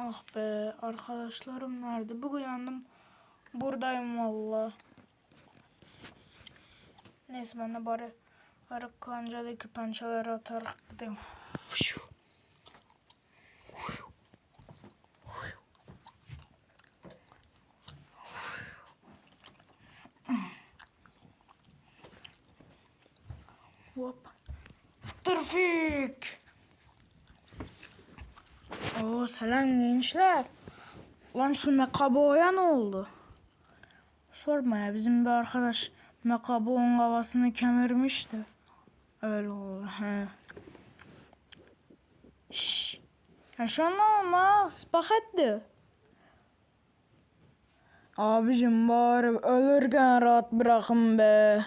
Ah be arkadaşlarım nerede? Bir uyandım. Buradayım valla. Neyse ben de bari arık kancadaki pençeleri atarak gideyim. Hop. Trafik. Oo selam gençler. Lan şu mekaboya ne oldu? Sorma ya bizim bir arkadaş mekaboğun kafasını kemirmişti. Öyle oldu. He. Şşş. Ya şu an olma. Spagetti. Abicim bari ölürken rahat bırakın be.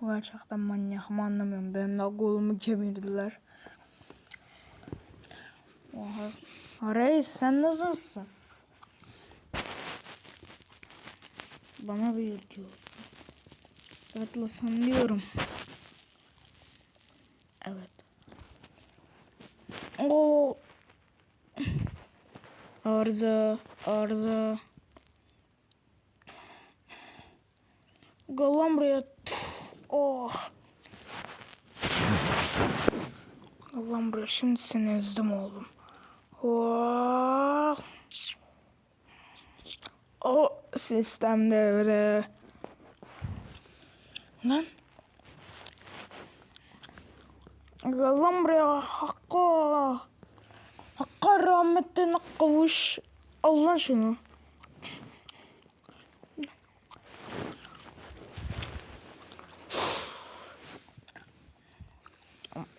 Bu gerçekten manyak mı anlamıyorum. Benim de kolumu kemirdiler. Oha. Ha, Reis sen nasılsın? Bana bir diyorsun. Atlasan diyorum. Evet. Oo. Arıza, arıza. Gel lan buraya. Oh. Lan buraya. Şimdi seni ezdim oğlum. Oh. O sistem devre. Lan. Gel lan buraya. Hakkı. Hakkı rahmetine kavuş. Al lan şunu.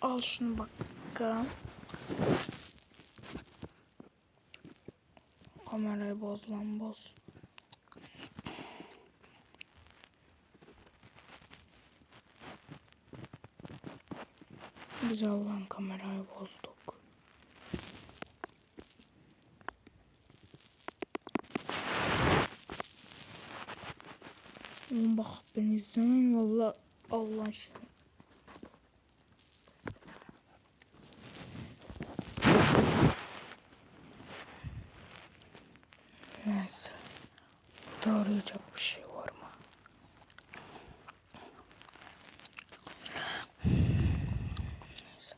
Al şunu bakalım. Kamerayı boz lan boz. Biz Allah'ın kamerayı bozduk. Oğlum bak beni izlemeyin valla Allah aşkına. Neyse. Burada arayacak bir şey var mı? Neyse.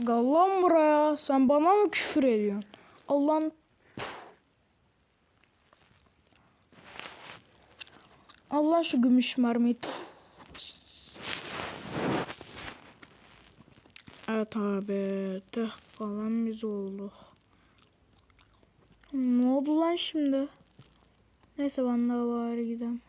Gel buraya. Sen bana mı küfür ediyorsun? Allah'ın... Allah şu gümüş mermiyi. Evet abi. Tek kalan biz olduk. Ne oldu lan şimdi? Neyse ben daha bari gidelim.